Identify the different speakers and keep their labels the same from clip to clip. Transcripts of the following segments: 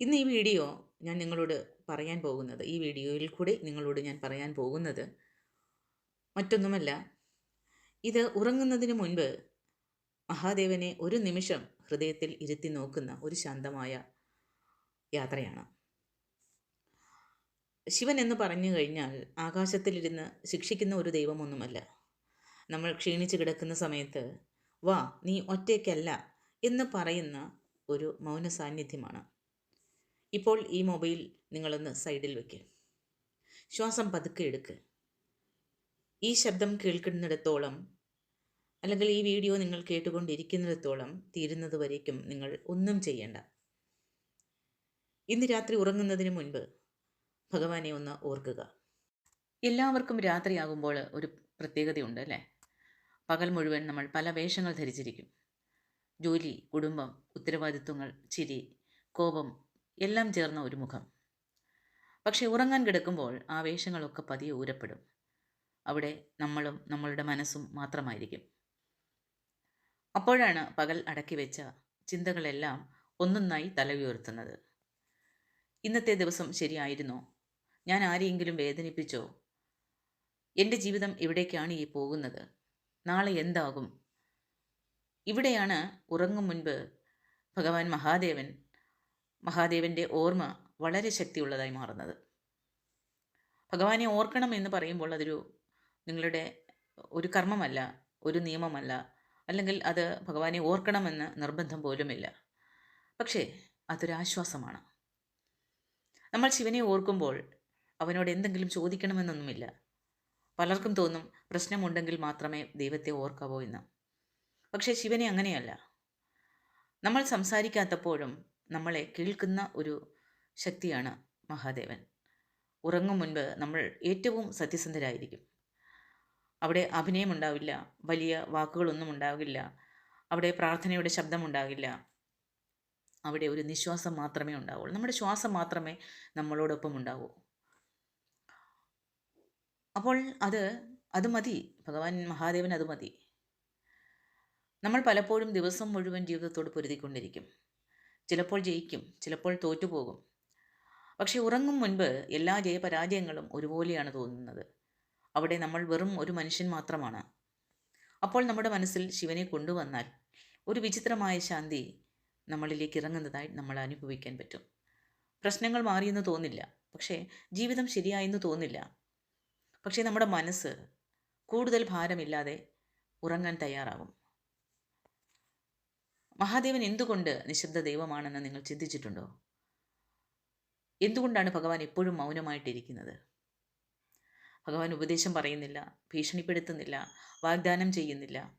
Speaker 1: ഇന്ന് ഈ വീഡിയോ ഞാൻ നിങ്ങളോട് പറയാൻ പോകുന്നത് ഈ വീഡിയോയിൽ കൂടി നിങ്ങളോട് ഞാൻ പറയാൻ പോകുന്നത് മറ്റൊന്നുമല്ല. ഇത് ഉറങ്ങുന്നതിന് മുൻപ് മഹാദേവനെ ഒരു നിമിഷം ഹൃദയത്തിൽ ഇരുത്തി നോക്കുന്ന ഒരു ശാന്തമായ യാത്രയാണ്. ശിവൻ എന്ന് പറഞ്ഞു കഴിഞ്ഞാൽ ആകാശത്തിലിരുന്ന് ശിക്ഷിക്കുന്ന ഒരു ദൈവമൊന്നുമല്ല. നമ്മൾ ക്ഷീണിച്ച് കിടക്കുന്ന സമയത്ത് വാ നീ ഒറ്റയ്ക്കല്ല എന്ന് പറയുന്ന ഒരു മൗന സാന്നിധ്യമാണ് ഇപ്പോൾ ഈ മൊബൈൽ നിങ്ങളൊന്ന് സൈഡിൽ വയ്ക്കുക ശ്വാസം പതുക്കെ എടുക്കുക ഈ ശബ്ദം കേൾക്കുന്നിടത്തോളം അല്ലെങ്കിൽ ഈ വീഡിയോ നിങ്ങൾ കേട്ടുകൊണ്ടിരിക്കുന്നിടത്തോളം തീരുന്നത് വരേക്കും നിങ്ങൾ ഒന്നും ചെയ്യേണ്ട. ഇന്ന് രാത്രി ഉറങ്ങുന്നതിന് മുൻപ് ഭഗവാനെ ഒന്ന് ഓർക്കുക. എല്ലാവർക്കും രാത്രിയാകുമ്പോൾ ഒരു പ്രത്യേകതയുണ്ട് അല്ലേ? പകൽ മുഴുവൻ നമ്മൾ പല വേഷങ്ങൾ ധരിച്ചിരിക്കും. ജോലി കുടുംബം ഉത്തരവാദിത്വങ്ങൾ ചിരി കോപം എല്ലാം ചേർന്ന ഒരു മുഖം. പക്ഷേ ഉറങ്ങാൻ കിടക്കുമ്പോൾ ആ വേഷങ്ങളൊക്കെ പതിയെ ഊരപ്പെടും. അവിടെ നമ്മളും നമ്മളുടെ മനസ്സും മാത്രമായിരിക്കും. അപ്പോഴാണ് പകൽ അടക്കി വെച്ച ചിന്തകളെല്ലാം ഒന്നൊന്നായി തല ഉയർത്തുന്നത് ഇന്നത്തെ ദിവസം ശരിയായിരുന്നോ? ഞാൻ ആരെയെങ്കിലും വേദനിപ്പിച്ചോ? എന്റെ ജീവിതം ഇവിടേക്കാണ് ഈ പോകുന്നത്? നാളെ എന്താകും? ഇവിടെയാണ് ഉറങ്ങും മുൻപ് ഭഗവാൻ മഹാദേവൻ മഹാദേവന്റെ ഓർമ്മ വളരെ ശക്തിയുള്ളതായി മാറുന്നത്. ഭഗവാനെ ഓർക്കണം എന്ന് പറയുമ്പോൾ അതൊരു നിങ്ങളുടെ ഒരു കർമ്മമല്ല ഒരു നിയമമല്ല അല്ലെങ്കിൽ അത് ഭഗവാനെ ഓർക്കണമെന്ന് നിർബന്ധം പോലുമില്ല. പക്ഷേ അതൊരാശ്വാസമാണ് നമ്മൾ ശിവനെ ഓർക്കുമ്പോൾ അവനോട് എന്തെങ്കിലും ചോദിക്കണമെന്നൊന്നുമില്ല. പലർക്കും തോന്നും പ്രശ്നമുണ്ടെങ്കിൽ മാത്രമേ ദൈവത്തെ ഓർക്കാവോ എന്ന്. പക്ഷേ ശിവനെ അങ്ങനെയല്ല. നമ്മൾ സംസാരിക്കാത്തപ്പോഴും നമ്മളെ കേൾക്കുന്ന ഒരു ശക്തിയാണ് മഹാദേവൻ. ഉറങ്ങും മുൻപ് നമ്മൾ ഏറ്റവും സത്യസന്ധരായിരിക്കും. അവിടെ അഭിനയമുണ്ടാവില്ല വലിയ വാക്കുകളൊന്നും ഉണ്ടാകില്ല അവിടെ പ്രാർത്ഥനയുടെ ശബ്ദമുണ്ടാകില്ല അവിടെ ഒരു നിശ്വാസം മാത്രമേ ഉണ്ടാവുള്ളൂ. നമ്മുടെ ശ്വാസം മാത്രമേ നമ്മളോടൊപ്പം ഉണ്ടാവൂ. അപ്പോൾ അത് അത് മതി. ഭഗവാൻ മഹാദേവൻ അത് മതി. നമ്മൾ പലപ്പോഴും ദിവസം മുഴുവൻ ജീവിതത്തോട് പൊരുതിക്കൊണ്ടിരിക്കും. ചിലപ്പോൾ ജയിക്കും ചിലപ്പോൾ തോറ്റുപോകും. പക്ഷെ ഉറങ്ങും മുൻപ് എല്ലാ ജയപരാജയങ്ങളും ഒരുപോലെയാണ് തോന്നുന്നത്. അവിടെ നമ്മൾ വെറും ഒരു മനുഷ്യൻ മാത്രമാണ്. അപ്പോൾ നമ്മുടെ മനസ്സിൽ ശിവനെ കൊണ്ടുവന്നാൽ ഒരു വിചിത്രമായ ശാന്തി നമ്മളിലേക്ക് ഇറങ്ങുന്നതായി നമ്മൾ അനുഭവിക്കാൻ പറ്റും. പ്രശ്നങ്ങൾ മാറിയെന്ന് തോന്നില്ല. പക്ഷേ ജീവിതം ശരിയായെന്ന് തോന്നില്ല. പക്ഷേ നമ്മുടെ മനസ്സ് കൂടുതൽ ഭാരമില്ലാതെ ഉറങ്ങാൻ തയ്യാറാകും. മഹാദേവൻ എന്തുകൊണ്ട് നിശബ്ദ ദൈവമാണെന്ന് നിങ്ങൾ ചിന്തിച്ചിട്ടുണ്ടോ? എന്തുകൊണ്ടാണ് ഭഗവാൻ എപ്പോഴും മൗനമായിട്ടിരിക്കുന്നത്? ഭഗവാൻ ഉപദേശം പറയുന്നില്ല ഭീഷണിപ്പെടുത്തുന്നില്ല വാഗ്ദാനം ചെയ്യുന്നില്ല.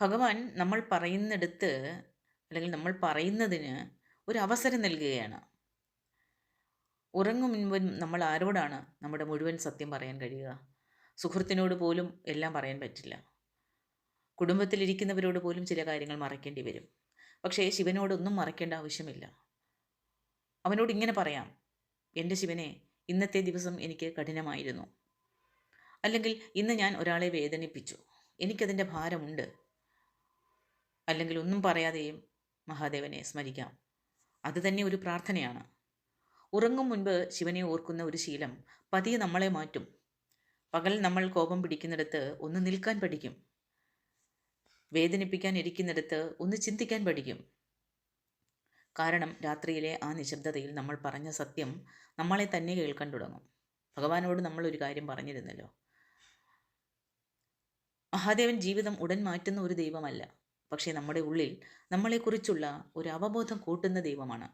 Speaker 1: ഭഗവാൻ നമ്മൾ പറയുന്നിടത്ത് അല്ലെങ്കിൽ നമ്മൾ പറയുന്നതിന് ഒരു അവസരം നൽകുകയാണ്. ഉറങ്ങും മുൻപ് നമ്മൾ ആരോടാണ് നമ്മുടെ മുഴുവൻ സത്യം പറയാൻ കഴിയുക? സുഹൃത്തിനോട് പോലും എല്ലാം പറയാൻ പറ്റില്ല. കുടുംബത്തിലിരിക്കുന്നവരോട് പോലും ചില കാര്യങ്ങൾ മറയ്ക്കേണ്ടി വരും. പക്ഷേ ശിവനോടൊന്നും മറയ്ക്കേണ്ട ആവശ്യമില്ല. അവനോട് ഇങ്ങനെ പറയാം എന്റെ ശിവനെ ഇന്നത്തെ ദിവസം എനിക്ക് കഠിനമായിരുന്നു. അല്ലെങ്കിൽ ഇന്ന് ഞാൻ ഒരാളെ വേദനിപ്പിച്ചു. എനിക്കതിന്റെ ഭാരമുണ്ട്. അല്ലെങ്കിൽ ഒന്നും പറയാതെയും മഹാദേവനെ സ്മരിക്കാം. അത് തന്നെ ഒരു പ്രാർത്ഥനയാണ്. ഉറങ്ങും മുൻപ് ശിവനെ ഓർക്കുന്ന ഒരു ശീലം പതിയെ നമ്മളെ മാറ്റും. പകൽ നമ്മൾ കോപം പിടിക്കുന്നിടത്ത് ഒന്ന് നിൽക്കാൻ പഠിക്കും. വേദനിപ്പിക്കാൻ ഇരിക്കുന്നിടത്ത് ഒന്ന് ചിന്തിക്കാൻ പഠിക്കും. കാരണം രാത്രിയിലെ ആ നിശബ്ദതയിൽ നമ്മൾ പറഞ്ഞ സത്യം നമ്മളെ തന്നെ കേൾക്കാൻ തുടങ്ങും. ഭഗവാനോട് നമ്മൾ ഒരു കാര്യം പറഞ്ഞിരുന്നല്ലോ. മഹാദേവൻ ജീവിതം ഉടൻ മാറ്റുന്ന ഒരു ദൈവമല്ല. പക്ഷേ നമ്മുടെ ഉള്ളിൽ നമ്മളെക്കുറിച്ചുള്ള ഒരു അവബോധം കൂട്ടുന്ന ദൈവമാണ്.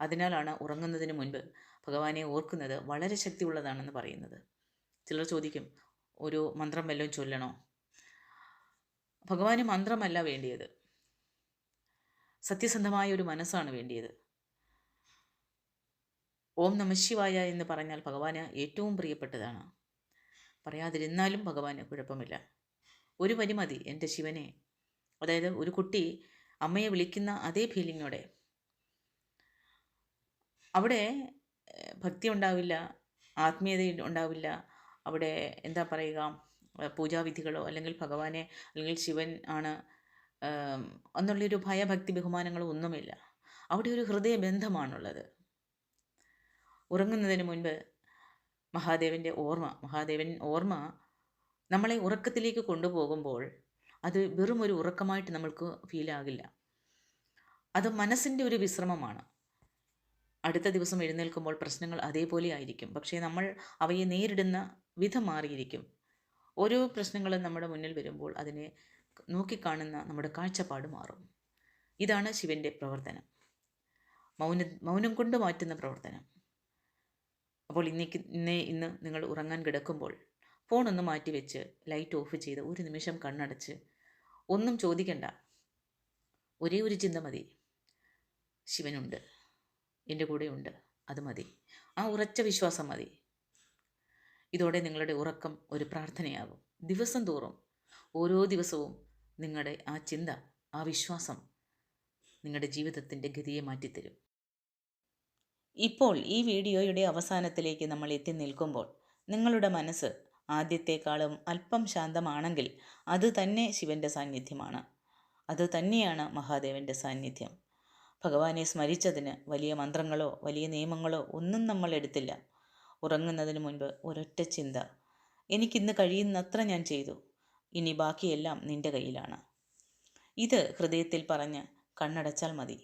Speaker 1: അതിനാലാണ് ഉറങ്ങുന്നതിന് മുൻപ് ഭഗവാനെ ഓർക്കുന്നത് വളരെ ശക്തിയുള്ളതാണെന്ന് പറയുന്നത്. ചിലർ ചോദിക്കും ഒരു മന്ത്രം വല്ലതും ചൊല്ലണോ? ഭഗവാന് മന്ത്രമല്ല വേണ്ടിയത്. സത്യസന്ധമായ ഒരു മനസ്സാണ് വേണ്ടിയത്. ഓം നമശിവായ എന്ന് പറഞ്ഞാൽ ഭഗവാന് ഏറ്റവും പ്രിയപ്പെട്ടതാണ്. പറയാതിരുന്നാലും ഭഗവാന് കുഴപ്പമില്ല. ഒരു വരി മതി എന്റെ ശിവനെ. അതായത് ഒരു കുട്ടി അമ്മയെ വിളിക്കുന്ന അതേ ഫീലിങ്ങോടെ. അവിടെ ഭക്തി ഉണ്ടാവില്ല ആത്മീയത ഉണ്ടാവില്ല. അവിടെ എന്താ പറയുക പൂജാവിധികളോ അല്ലെങ്കിൽ ഭഗവാനെ അല്ലെങ്കിൽ ശിവൻ ആണ് എന്നുള്ളൊരു ഭയഭക്തി ബഹുമാനങ്ങളോ ഒന്നുമില്ല. അവിടെ ഒരു ഹൃദയബന്ധമാണുള്ളത്. ഉറങ്ങുന്നതിന് മുൻപ് മഹാദേവന്റെ ഓർമ്മ മഹാദേവൻ ഓർമ്മ നമ്മളെ ഉറക്കത്തിലേക്ക് കൊണ്ടുപോകുമ്പോൾ അത് വെറും ഒരു ഉറക്കമായിട്ട് നമ്മൾക്ക് ഫീൽ ആകില്ല അത് മനസ്സിന്റെ ഒരു വിശ്രമമാണ്. അടുത്ത ദിവസം എഴുന്നേൽക്കുമ്പോൾ പ്രശ്നങ്ങൾ അതേപോലെ ആയിരിക്കും. പക്ഷേ നമ്മൾ അവയെ നേരിടുന്ന വിധം മാറിയിരിക്കും. ഓരോ പ്രശ്നങ്ങളും നമ്മുടെ മുന്നിൽ വരുമ്പോൾ അതിനെ നോക്കിക്കാണുന്ന നമ്മുടെ കാഴ്ചപ്പാട് മാറും. ഇതാണ് ശിവന്റെ പ്രവർത്തനം. മൗന മൗനം കൊണ്ട് മാറ്റുന്ന പ്രവർത്തനം. അപ്പോൾ ഇന്നേക്ക് ഇന്നേ ഇന്ന് നിങ്ങൾ ഉറങ്ങാൻ കിടക്കുമ്പോൾ ഫോൺ ഒന്ന് മാറ്റി വെച്ച് ലൈറ്റ് ഓഫ് ചെയ്ത് ഒരു നിമിഷം കണ്ണടച്ച് ഒന്നും ചോദിക്കണ്ട. ഒരേ ഒരു ചിന്ത മതി. ശിവനുണ്ട്. എന്റെ കൂടെയുണ്ട്. അത് മതി. ആ ഉറച്ച വിശ്വാസം മതി. ഇതോടെ നിങ്ങളുടെ ഉറക്കം ഒരു പ്രാർത്ഥനയാകും. ദിവസം തോറും ഓരോ ദിവസവും നിങ്ങളുടെ ആ ചിന്ത ആ വിശ്വാസം നിങ്ങളുടെ ജീവിതത്തിന്റെ ഗതിയെ മാറ്റിത്തരും. ഇപ്പോൾ ഈ വീഡിയോയുടെ അവസാനത്തിലേക്ക് നമ്മൾ എത്തി നിൽക്കുമ്പോൾ നിങ്ങളുടെ മനസ്സ് ആദ്യത്തെക്കാളും അല്പം ശാന്തമാണെങ്കിൽ അത് തന്നെ ശിവന്റെ സാന്നിധ്യമാണ്. അത് തന്നെയാണ് മഹാദേവന്റെ സാന്നിധ്യം. ഭഗവാനെ സ്മരിച്ചതിന് വലിയ മന്ത്രങ്ങളോ വലിയ നിയമങ്ങളോ ഒന്നും നമ്മൾ എടുത്തില്ല. ഉറങ്ങുന്നതിന് മുൻപ് ഒരൊറ്റ ചിന്ത. എനിക്കിന്ന് കഴിയുന്നത്ര ഞാൻ ചെയ്തു. ഇനി ബാക്കിയെല്ലാം നിന്റെ കയ്യിലാണ്. ഇത് ഹൃദയത്തിൽ പറഞ്ഞ് കണ്ണടച്ചാൽ മതി.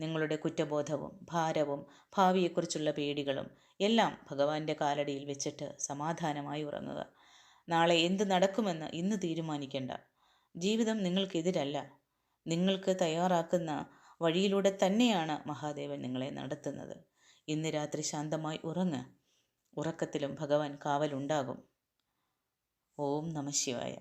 Speaker 1: നിങ്ങളുടെ കുറ്റബോധവും ഭാരവും ഭാവിയെക്കുറിച്ചുള്ള പേടികളും എല്ലാം ഭഗവാന്റെ കാലടിയിൽ വെച്ചിട്ട് സമാധാനമായി ഉറങ്ങുക. നാളെ എന്ത് നടക്കുമെന്ന് ഇന്ന് തീരുമാനിക്കേണ്ട. ജീവിതം നിങ്ങൾക്കെതിരല്ല. നിങ്ങൾക്ക് തയ്യാറാക്കുന്ന വഴിയിലൂടെ തന്നെയാണ് മഹാദേവൻ നിങ്ങളെ നടത്തുന്നത്. ഇന്ന് രാത്രി ശാന്തമായി ഉറങ്ങ്. ഉറക്കത്തിലും ഭഗവാൻ കാവലുണ്ടാകും. ഓം നമ ശിവായ.